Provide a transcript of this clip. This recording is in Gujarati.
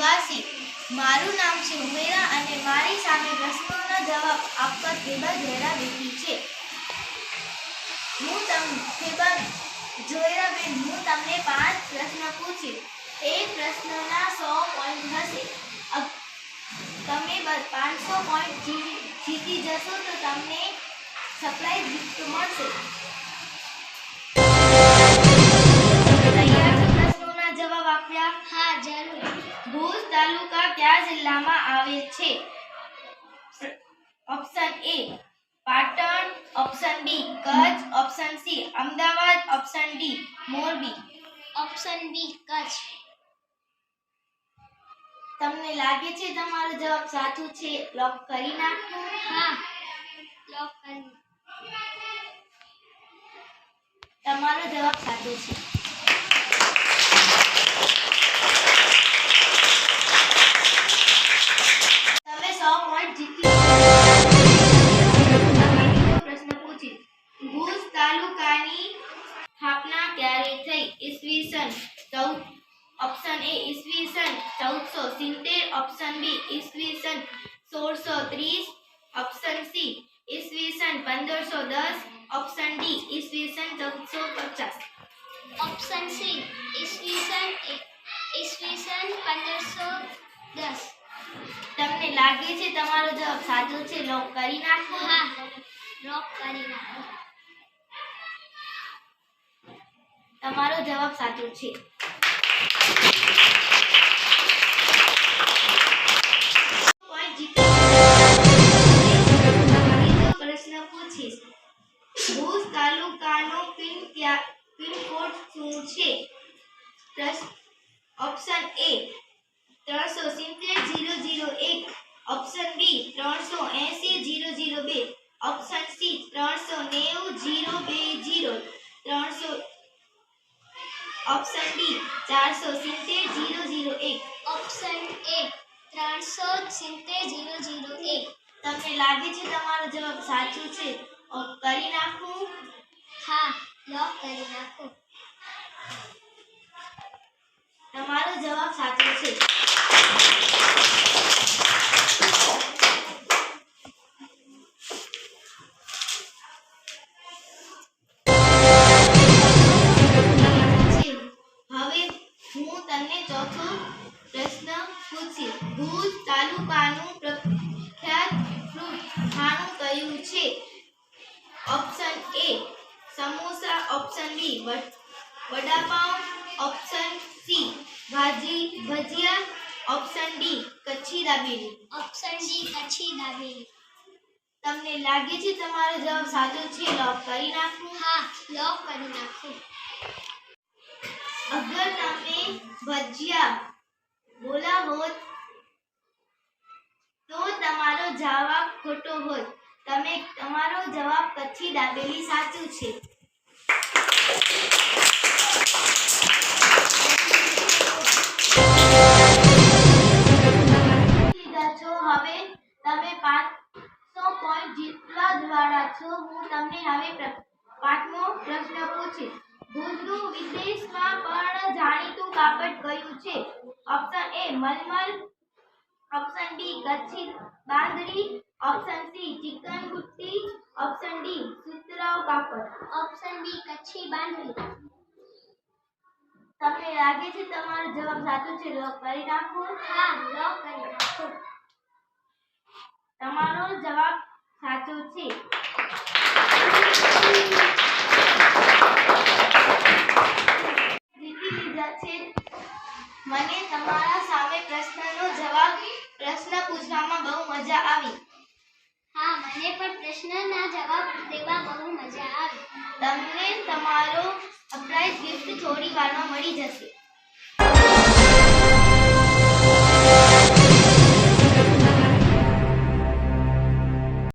મારું નામ છે ઉમેરા અને મારી સામે પ્રશ્નોના જવાબ આપવા ટેબલ જોયરા બેઠી છે. હું તમ ટેબલ જોયરા બેન હું તમને પાંચ પ્રશ્ન પૂછીશ. એક પ્રશ્નના સો પોઈન્ટ હશે. તમે પાંચસો પોઈન્ટ જીતી જશો તો તમને સરપ્રાઈઝ ગિફ્ટ મળશે. આપ્યા હા જરૂર ભુજ તાલુકા કયા જિલ્લામાં આવે છે? Option A Patan. Option B Kutch. Option C Ahmedabad. Option D Morbi. Option B Kutch. તમને લાગે છે તમારો જવાબ સાચું છે? લોક કરી નાખો. હા. લોક કરી. તમારો જવાબ સાચો છે. ઈસવીસન ચૌદ ઓપ્શન એ ઈસવીસન ચૌદસો સિત્તેર ઓપ્શન બી ઈસવીસન સોળસો ત્રીસ ઓપ્શન સી ઈસવીસન પંદરસો દસ ઓપ્શન ડી ઈસવીસન ચૌદસો પચાસ ઓપ્શન સી ઈસવીસન ઈસવીસન પંદરસો દસ તમને લાગે છે તમારો જવાબ સાચો છે? લોક કરી નાખો. હા લોક કરી નાખો. તમારો જવાબ સાચો છે. ઓપ્શન એ ત્રણસો સિત્તેર જીરો જીરો એક, ઓપ્શન બી ત્રણસો એંસી જીરો જીરો બે, ઓપ્શન સી ત્રણસો નેવું જીરો બે જીરો, ત્રણસો ઓપ્શન ડી ચારસો સિત્તેર જીરો જીરો એક. ઓપ્શન એ ત્રણસો સિત્તેર જીરો જીરો એક. તમને લાગે છે તમારો જવાબ સાચો છે? કરી નાખું. હા લોક કરી નાખો. તમારો જવાબ સાચો છે. પૂછીશ ભુજ તાલુકાનું પ્રખ્યાત ફ્રૂટ ખાણું કયું છે? Option A samosa. Option B vada pav. Option C bhaji bhajiya. Option D Kutchi dabeli. Option D Kutchi dabeli. તમને લાગે છે તમારો જવાબ સાચો છે? લોક કરી નાખું. હા લોક કરી નાખો. અગર તમે ભજીયા બોલા હોત તો તમારો જવાબ ખોટો હોત. તમે તમારો જવાબ કચ્છી દાબેલી સાચું છે. હવે તમે પાંચસો પોઈન્ટ જીતવા દ્વારા છો. હું તમને હવે પાંચમો પ્રશ્ન પૂછીશ. ભુજનું વિદેશમાં પણ જાણીતું કાપડ કયું છે? એ મલમલ ઓપ્શન બી ગચ્છી બાંદરી ઓપ્શન સી ચિકન ગુટ્ટી ઓપ્શન ડી સુતરાવ પાપડ. ઓપ્શન બી કચ્છી બાંદરી. તમને લાગે છે તમારો જવાબ સાચો છે? લોક કરી નાખો. હા લોક કરી નાખો. તમારો જવાબ સાચો છે. પ્રશ્ન પૂછવામાં બહુ મજા આવી. હા મને પણ પ્રશ્નના જવાબ દેવા બહુ મજા આવી. તમને તમારો સરપ્રાઈઝ ગિફ્ટ થોડી વારમાં મળી જશે.